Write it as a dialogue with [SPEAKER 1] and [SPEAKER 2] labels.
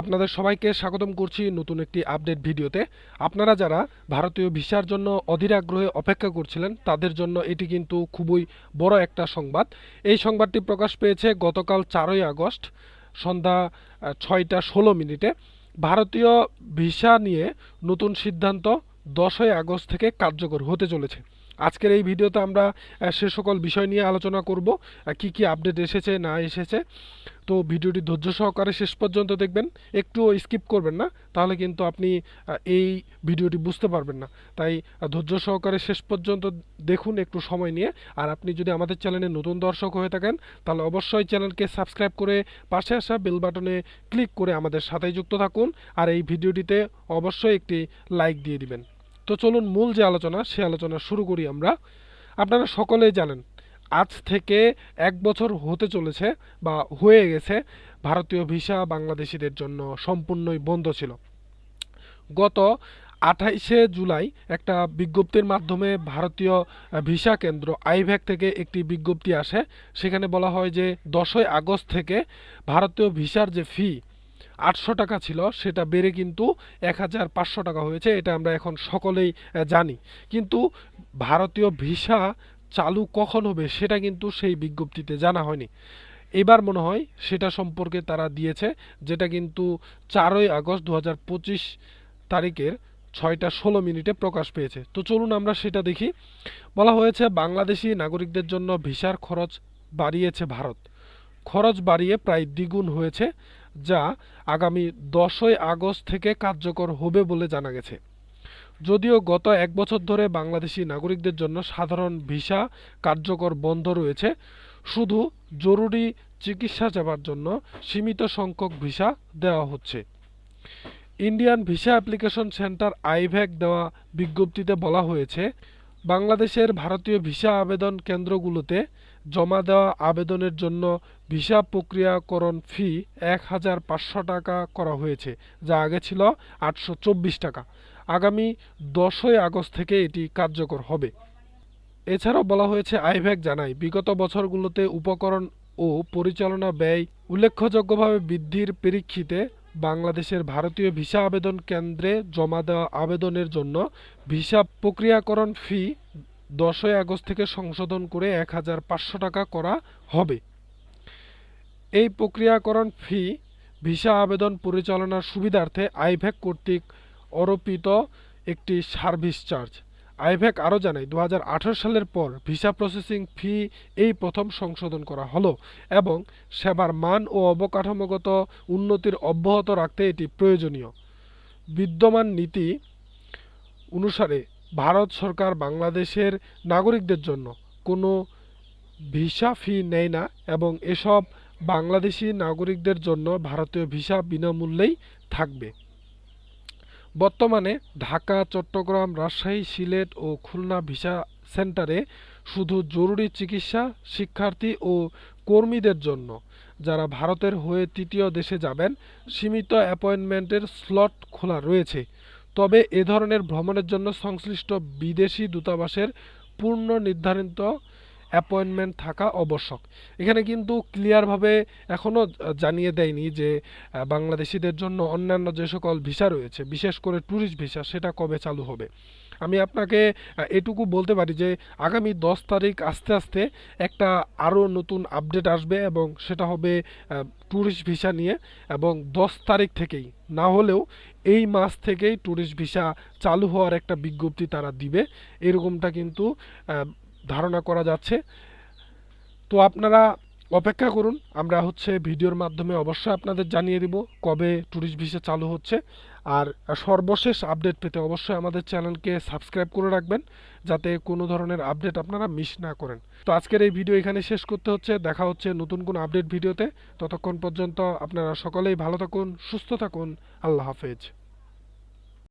[SPEAKER 1] আপনাদের সবাইকে স্বাগতম করছি নতুন একটি আপডেট ভিডিওতে। আপনারা যারা ভারতীয় ভিসার জন্য অধীর আগ্রহে অপেক্ষা করছিলেন, তাদের জন্য এটি কিন্তু খুবই বড় একটা সংবাদ। এই সংবাদটি প্রকাশ পেয়েছে গতকাল চারই আগস্ট, সন্ধ্যা ছয়টা ষোলো মিনিটে। ভারতীয় ভিসা নিয়ে নতুন সিদ্ধান্ত দশই আগস্ট থেকে কার্যকর হতে চলেছে। আজকের এই ভিডিওতে আমরা সে সকল বিষয় নিয়ে আলোচনা করব কি কি আপডেট এসেছে, না এসেছে। তো ভিডিওটি ধৈর্য সহকারে শেষ পর্যন্ত দেখবেন, একটু স্কিপ করবেন না, তাহলে কিন্তু আপনি এই ভিডিওটি বুঝতে পারবেন না। তাই ধৈর্য সহকারে শেষ পর্যন্ত দেখুন একটু সময় নিয়ে, আর আপনি যদি আমাদের চ্যানেলে নতুন দর্শক হয়ে থাকেন, তাহলে অবশ্যই চ্যানেলকে সাবস্ক্রাইব করে পাশে আসা বেল বাটনে ক্লিক করে আমাদের সাথেই যুক্ত থাকুন, আর এই ভিডিওটিতে অবশ্যই একটি লাইক দিয়ে দিবেন। তো চলুন মূল যে আলোচনা, সে আলোচনা শুরু করি আমরা। আপনারা সকলেই জানেন, আজ থেকে এক বছর হতে চলেছে বা হয়ে গেছে, ভারতীয় ভিসা বাংলাদেশিদের জন্য সম্পূর্ণই বন্ধ ছিল। গত আঠাইশে জুলাই একটা বিজ্ঞপ্তির মাধ্যমে ভারতীয় ভিসা কেন্দ্র আইভ্যাক থেকে একটি বিজ্ঞপ্তি আসে। সেখানে বলা হয় যে, দশই আগস্ট থেকে ভারতীয় ভিসার যে ফি আটশো টাকা ছিল, সেটা বেড়ে কিন্তু এক হাজার পাঁচশো টাকা হয়েছে, এটা আমরা এখন সকলেই জানি। কিন্তু ভারতীয় ভিসা চালু কখন হবে, সেটা কিন্তু সেই বিজ্ঞপ্তিতে জানা হয়নি। এবার মনে হয় সেটা সম্পর্কে তারা দিয়েছে, যেটা কিন্তু চারই আগস্ট দু হাজার পঁচিশ তারিখের ছয়টা ষোলো মিনিটে প্রকাশ পেয়েছে। তো চলুন আমরা সেটা দেখি। বলা হয়েছে বাংলাদেশি নাগরিকদের জন্য ভিসার খরচ বাড়িয়েছে ভারত। খরচ বাড়িয়ে প্রায় দ্বিগুণ হয়েছে। যা আগামী দশই আগস্ট থেকে কার্যকর হবে বলে জানা গেছে। যদিও গত এক বছর ধরে বাংলাদেশি নাগরিকদের জন্য সাধারণ ভিসা কার্যকর বন্ধ রয়েছে, শুধু জরুরি চিকিৎসা যাবার জন্য সীমিত সংখ্যক ভিসা দেওয়া হচ্ছে। Indian visa application centre IVAC দেওয়া বিজ্ঞপ্তিতে বলা হয়েছে বাংলাদেশের ভারতীয় ভিসা আবেদন কেন্দ্রগুলোতে জমা দেওয়া আবেদনের জন্য ভিসা প্রক্রিয়াকরণ ফি এক হাজার পাঁচশো টাকা করা হয়েছে, যা আগে ছিল আটশো চব্বিশ টাকা। আগামী দশই আগস্ট থেকে এটি কার্যকর হবে। এছাড়াও বলা হয়েছে আইভ্যাক জানায়, বিগত বছরগুলোতে উপকরণ ও পরিচালনা ব্যয় উল্লেখযোগ্যভাবে বৃদ্ধির পরিপ্রেক্ষিতে বাংলাদেশের ভারতীয় ভিসা আবেদন কেন্দ্রে জমা দেওয়া আবেদনের জন্য ভিসা প্রক্রিয়াকরণ ফি দশই আগস্ট থেকে সংশোধন করে এক হাজার পাঁচশো টাকা করা হবে। এই প্রক্রিয়াকরণ ফি ভিসা আবেদন পরিচালনার সুবিধার্থে আইভ্যাক কর্তৃক অরোপিত একটি সার্ভিস চার্জ। আইভ্যাক আরও জানায় দু সালের পর ভিসা প্রসেসিং ফি এই প্রথম সংশোধন করা হলো এবং সেবার মান ও অবকাঠামোগত উন্নতির অব্যাহত রাখতে এটি প্রয়োজনীয়। বিদ্যমান নীতি অনুসারে ভারত সরকার বাংলাদেশের নাগরিকদের জন্য কোনো ভিসা ফি নেয় না এবং এসব বাংলাদেশি নাগরিকদের জন্য ভারতীয় ভিসা বিনামূল্যেই থাকবে। বর্তমানে ঢাকা, চট্টগ্রাম, রাজশাহী, সিলেট ও খুলনা ভিসা সেন্টারে শুধু জরুরি চিকিৎসা, শিক্ষার্থী ও কর্মীদের জন্য। যারা ভারতের হয়ে তৃতীয় দেশে যাবেন, সীমিত অ্যাপয়েন্টমেন্টের স্লট খোলা রয়েছে। তবে এ ধরনের ভ্রমণের জন্য সংশ্লিষ্ট বিদেশি দূতাবাসের পূর্ণ নির্ধারিত অ্যাপয়েন্টমেন্ট থাকা আবশ্যক। এখানে কিন্তু ক্লিয়ারভাবে এখনও জানিয়ে দেয়নি যে বাংলাদেশিদের জন্য অন্যান্য যে সকল ভিসা রয়েছে, বিশেষ করে ট্যুরিস্ট ভিসা সেটা কবে চালু হবে। আমি আপনাকে এটুকু বলতে পারি যে, আগামী দশ তারিখ আস্তে আস্তে একটা আরও নতুন আপডেট আসবে এবং সেটা হবে ট্যুরিস্ট ভিসা নিয়ে এবং দশ তারিখ থেকেই, না হলেও এই মাস থেকেই ট্যুরিস্ট ভিসা চালু হওয়ার একটা বিজ্ঞপ্তি তারা দিবে। এরকমটা কিন্তু ধারণা করা যাচ্ছে। তো আপনারা অপেক্ষা করুন, আমরা হচ্ছে ভিডিওর মাধ্যমে অবশ্যই আপনাদের জানিয়ে দিব কবে ট্যুরিস্ট ভিসা চালু হচ্ছে। আর সর্বশেষ আপডেট পেতে অবশ্যই আমাদের চ্যানেলকে সাবস্ক্রাইব করে রাখবেন, যাতে কোনো ধরনের আপডেট আপনারা মিস না করেন। তো আজকের এই ভিডিও এখানে শেষ করতে হচ্ছে, দেখা হচ্ছে নতুন কোনো আপডেট ভিডিওতে। ততক্ষণ পর্যন্ত আপনারা সকলেই ভালো থাকুন, সুস্থ থাকুন, আল্লাহ হাফেজ।